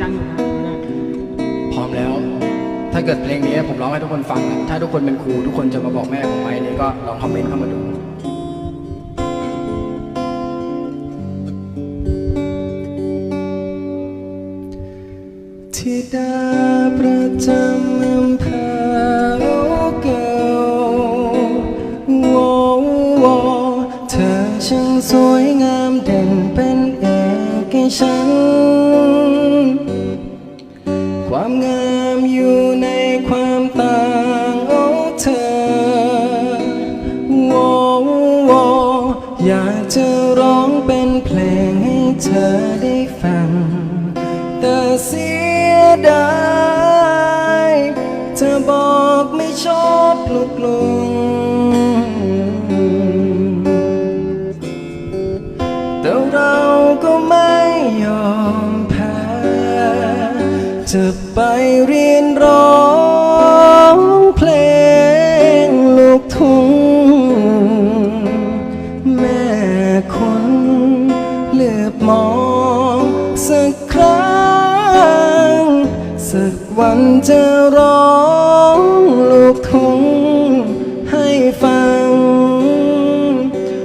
จังอยู่นะพร้อมแล้ว ถ้าเกิดเพลงนี้ผมร้องให้ทุกคนฟังอะถ้าทุกคนเป็นครูทุกคนจะมาบอกแม่ผมไหมนี่ก็ลองคอมเมนต์เข้ามาดูธิดาประจำอำเภอเก่าวอวอเธอช่างสวยงามเด่นเป็นเอกฉัน จะร้องเป็นเพลงให้เธอได้ฟัง แต่เสียดายเธอบอกไม่ชอบลุกลงแต่เราก็ไม่ยอมแพ้จะไปเรียนร้อง วันจะร้องลูกทุ่งให้ฟัง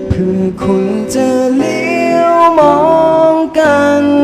เพื่อคุณจะเลี้ยวมองกัน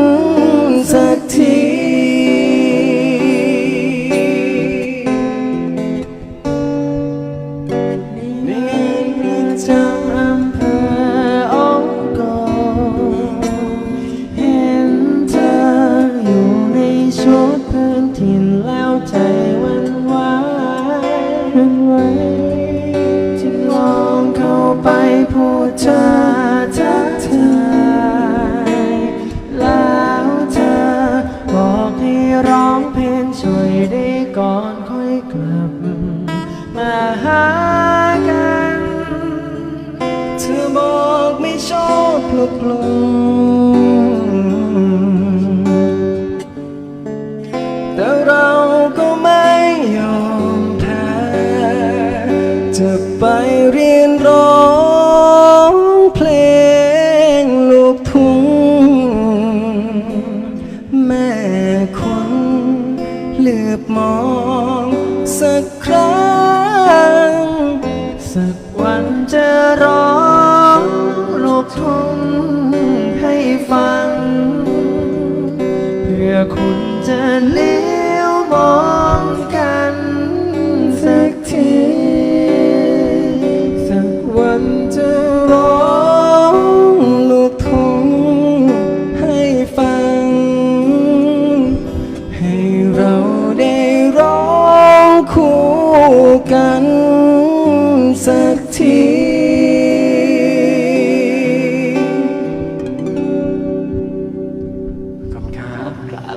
ก่อนค่อยกลับ มาหากัน เธอบอกไม่ชอบลุกลงแต่เราก็ไม่ยอมแพ้จะไปเรียนร้อง บมองสักครั้ง สักวันจะร้องลูกทุ่งให้ฟัง เพื่อคุณจะเลี้ยวมองกัน